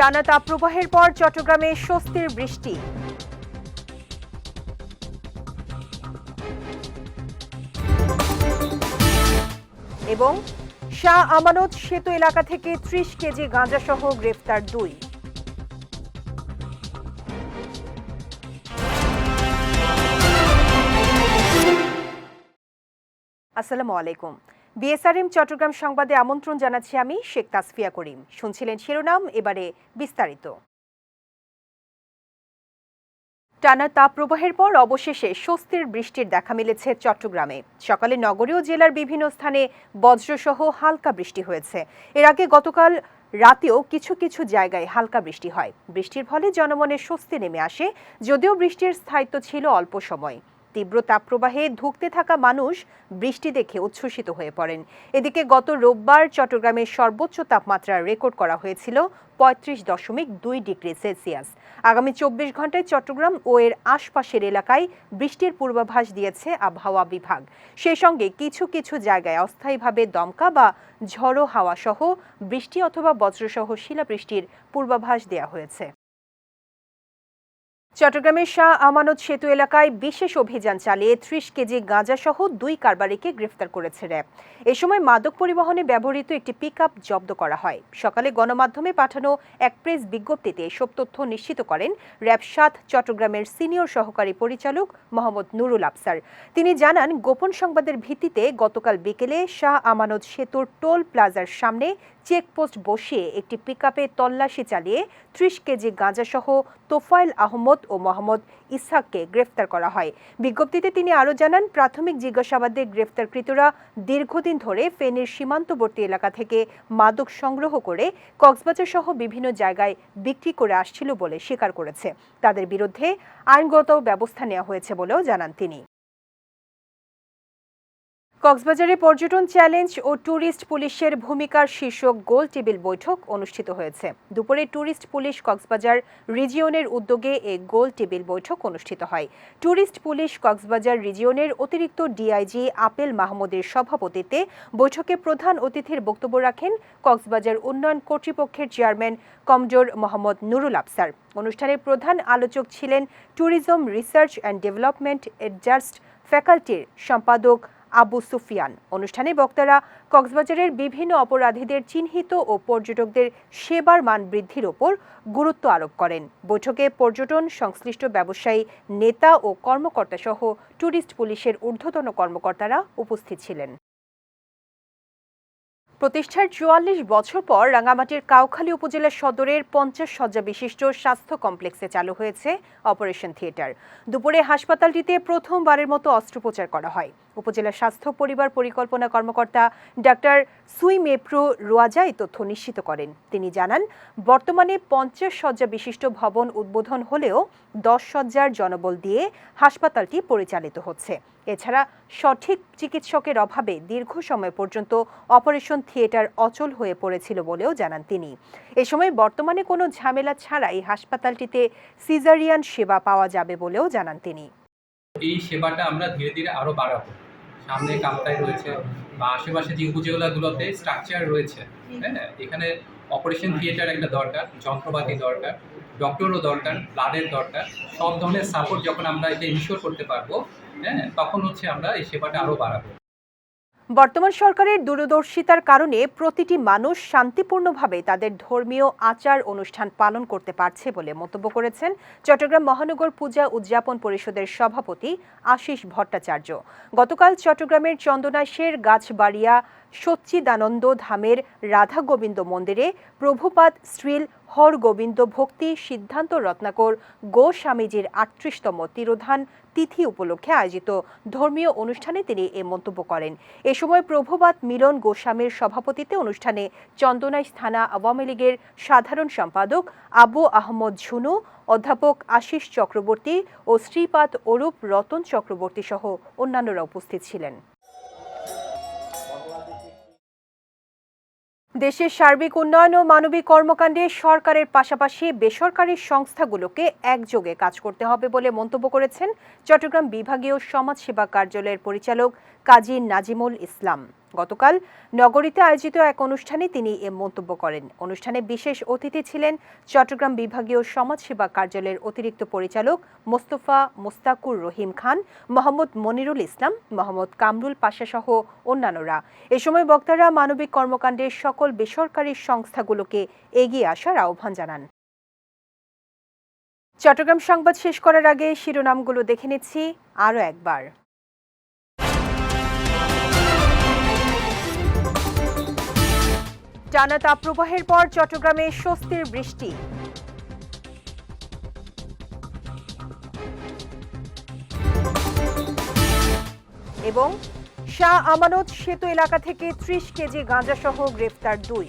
টানা তাপপ্রবাহের পর চট্টগ্রামে স্বস্তির বৃষ্টি। এবং শাহ আমানত সেতু এলাকা থেকে ত্রিশ কেজি গাঁজাসহ গ্রেফতার দুই। আসসালামু আলাইকুম। বিএসআরএম চট্টগ্রাম সংবাদে আমন্ত্রণ জানাচ্ছি আমি শেখ তাসফিয়া করিম। শুনছিলেন শিরোনাম, এবারে বিস্তারিত। টানা তাপপ্রবাহের পর অবশেষে স্বস্তির বৃষ্টির দেখা মিলেছে চট্টগ্রামে। সকালে নগরীয় জেলার বিভিন্ন স্থানে বজ্রসহ হালকা বৃষ্টি হয়েছে। এর আগে গতকাল রাতেও কিছু কিছু জায়গায় হালকা বৃষ্টি হয়। বৃষ্টির ফলে জনমনে স্বস্তি নেমে আসে, যদিও বৃষ্টির স্থায়িত্ব ছিল অল্প সময়। তীব্র তাপপ্রবাহে ধুঁকতে থাকা মানুষ বৃষ্টি দেখে উচ্ছ্বসিত হয়ে পড়েন। এদিকে গত রোববার চট্টগ্রামের সর্বোচ্চ তাপমাত্রা রেকর্ড করা হয়েছিল পঁয়ত্রিশ দশমিক দুই ডিগ্রি সেলসিয়াস। আগামী চব্বিশ ঘন্টায় চট্টগ্রাম ও এর আশপাশের এলাকায় বৃষ্টির পূর্বাভাস দিয়েছে আবহাওয়া বিভাগ। সেই সঙ্গে কিছু কিছু জায়গায় অস্থায়ীভাবে দমকা বা ঝড়ো হাওয়া সহ বৃষ্টি অথবা বজ্রসহ শিলাবৃষ্টির পূর্বাভাস দেওয়া হয়েছে। চট্টগ্রামের শাহ আমানত সেতু এলাকায় বিশেষ অভিযান চালিয়ে ত্রিশ কেজি গাঁজাসহ দুই কারবারিকে গ্রেফতার করেছে র্যাব। এ সময় মাদক পরিবহনে ব্যবহৃত একটি পিকআপ জব্দ করা হয়। সকালে গণমাধ্যমে পাঠানো এক প্রেস বিজ্ঞপ্তিতে এসব তথ্য নিশ্চিত করেন র্যাব সাত চট্টগ্রামের সিনিয়র সহকারী পরিচালক মোহাম্মদ নুরুল আফসার। তিনি জানান, গোপন সংবাদের ভিত্তিতে গতকাল বিকেলে শাহ আমানত সেতুর টোল প্লাজার সামনে চেকপোস্ট বসিয়ে একটি পিকআপে তল্লাশি চালিয়ে ত্রিশ কেজি গাঁজাসহ তোফায়েল আহমদ ও মোহাম্মদ ইসহাককে গ্রেফতার করা হয়। বিজ্ঞপ্তিতে তিনি আরও জানান, প্রাথমিক জিজ্ঞাসাবাদে গ্রেফতারকৃতরা দীর্ঘদিন ধরে ফেনীর সীমান্তবর্তী এলাকা থেকে মাদক সংগ্রহ করে কক্সবাজার সহ বিভিন্ন জায়গায় বিক্রি করে আসছিল বলে স্বীকার করেছে। তাদের বিরুদ্ধে আইনগত ব্যবস্থা নেওয়া হয়েছে বলেও জানান তিনি। কক্সবাজারে পর্যটন চ্যালেঞ্জ ও ট্যুরিস্ট পুলিশের ভূমিকার শীর্ষক গোল টেবিল বৈঠক অনুষ্ঠিত হয়েছে। দুপুরে ট্যুরিস্ট পুলিশ কক্সবাজার রিজিয়নের উদ্যোগে এ গোল টেবিল বৈঠক অনুষ্ঠিত হয়। ট্যুরিস্ট পুলিশ কক্সবাজার রিজিয়নের অতিরিক্ত ডিআইজি আপেল মাহমুদের সভাপতিত্বে বৈঠকে প্রধান অতিথির বক্তব্য রাখেন কক্সবাজার উন্নয়ন কর্তৃপক্ষের চেয়ারম্যান কমজোর মোহাম্মদ নুরুল আফসার। অনুষ্ঠানে প্রধান আলোচক ছিলেন tourism research and development adjust ফ্যাকাল্টির সম্পাদক আবু সুফিয়ান। অনুষ্ঠানে বক্তারা কক্সবাজারের বিভিন্ন অপরাধীদের চিহ্নিত ও পর্যটকদের সেবার মান বৃদ্ধির ওপর গুরুত্ব আরোপ করেন। বৈঠকে পর্যটন, সংশ্লিষ্ট ব্যবসায়ী, নেতা ও কর্মকর্তা সহ ট্যুরিস্ট পুলিশের ঊর্ধ্বতন কর্মকর্তারা উপস্থিত ছিলেন। প্রতিষ্ঠার চুয়াল্লিশ বছর পর রাঙামাটির কাউখালী উপজেলা সদরের পঞ্চাশ শয্যা বিশিষ্ট স্বাস্থ্য কমপ্লেক্সে চালু হয়েছে অপারেশন থিয়েটার। দুপুরে হাসপাতালটিতে প্রথমবারের মতো অস্ত্রোপচার করা হয়। উপজেলা স্বাস্থ্য পরিবার পরিকল্পনা কর্মকর্তা ডাক্তার সুই মেপ্রো রোয়াজা এই তথ্য নিশ্চিত করেন। তিনি জানান, বর্তমানে পঞ্চাশ শয্যা বিশিষ্ট ভবন উদ্বোধন হলেও দশ শয্যার জনবল দিয়ে হাসপাতালটি পরিচালিত হচ্ছে। এছাড়া সঠিক চিকিৎসকের অভাবে দীর্ঘ সময় পর্যন্ত অপারেশন থিয়েটার অচল হয়ে পড়েছিল বলেও জানান তিনি। এ সময় বর্তমানে কোনো ঝামেলা ছাড়াই হাসপাতালটিতে সিজারিয়ান সেবা পাওয়া যাবে বলেও জানান তিনি। এই সেবাটা আমরা ধীরে ধীরে আরও বাড়াবো। সামনে কাপ্তায় রয়েছে বা আশেপাশে যে উপজেলাগুলোতে স্ট্রাকচার রয়েছে হ্যাঁ এখানে অপারেশন থিয়েটার একটা দরকার, যন্ত্রপাতি দরকার, ডক্টরও দরকার, ব্লাডের দরকার, সব ধরনের সাপোর্ট যখন আমরা এটা ইনশিওর করতে পারব হ্যাঁ তখন হচ্ছে আমরা এই সেবাটা আরও বাড়াবো। বর্তমান সরকারের দূরদর্শিতার কারণে প্রতিটি মানুষ শান্তিপূর্ণভাবে তাদের ধর্মীয় আচার অনুষ্ঠান পালন করতে পারছে বলে মন্তব্য করেছেন চট্টগ্রাম মহানগর পূজা উদযাপন পরিষদের সভাপতি আশিস ভট্টাচার্য। গতকাল চট্টগ্রামের চন্দনাশের গাছবাড়িয়া সচ্চিদানন্দ ধামের রাধা গোবিন্দ মন্দিরে প্রভুপাদ শ্রীল হর গোবিন্দ ভক্তি সিদ্ধান্ত রত্নাকর গোস্বামীজির আটত্রিশতম তিরোধান তিথি উপলক্ষে আয়োজিত ধর্মীয় অনুষ্ঠানে তিনি এ মন্তব্য করেন। এ সময় প্রভুবাদ মিলন গোস্বামীর সভাপতিত্বে অনুষ্ঠানে চন্দনাই থানা আওয়ামী লীগের সাধারণ সম্পাদক আবু আহমদ ঝুনু, অধ্যাপক আশিস চক্রবর্তী ও শ্রীপাদ অরূপ রতন চক্রবর্তী সহ অন্যান্যরা উপস্থিত ছিলেন। দেশের সার্বিক উন্নয়ন ও মানবিক কর্মকাণ্ডে সরকারের পাশাপাশি বেসরকারি সংস্থাগুলোকে একযোগে কাজ করতে হবে বলে মন্তব্য করেছেন চট্টগ্রাম বিভাগীয় সমাজসেবা কার্যালয়ের পরিচালক কাজী নাজিমুল ইসলাম। গতকাল নগরীতে আয়োজিত এক অনুষ্ঠানে তিনি এ মন্তব্য করেন। অনুষ্ঠানে বিশেষ অতিথি ছিলেন চট্টগ্রাম বিভাগীয় সমাজসেবা কার্যালয়ের অতিরিক্ত পরিচালক মোস্তফা মুস্তাকুর রহিম খান, মোহাম্মদ মনিরুল ইসলাম, মোহাম্মদ কামরুল পাশা সহ অন্যান্যরা। এ সময় বক্তারা মানবিক কর্মকাণ্ডের সকল বেসরকারি সংস্থাগুলোকে এগিয়ে আসার আহ্বান জানান। চট্টগ্রাম সংবাদ শেষ করার আগে শিরোনামগুলো দেখে নিচ্ছি আরও একবার। টানা তাপপ্রবাহের পর চট্টগ্রামে স্বস্তির বৃষ্টি। এবং শাহ আমানত সেতু এলাকা থেকে ত্রিশ কেজি গাঁজাসহ গ্রেফতার দুই।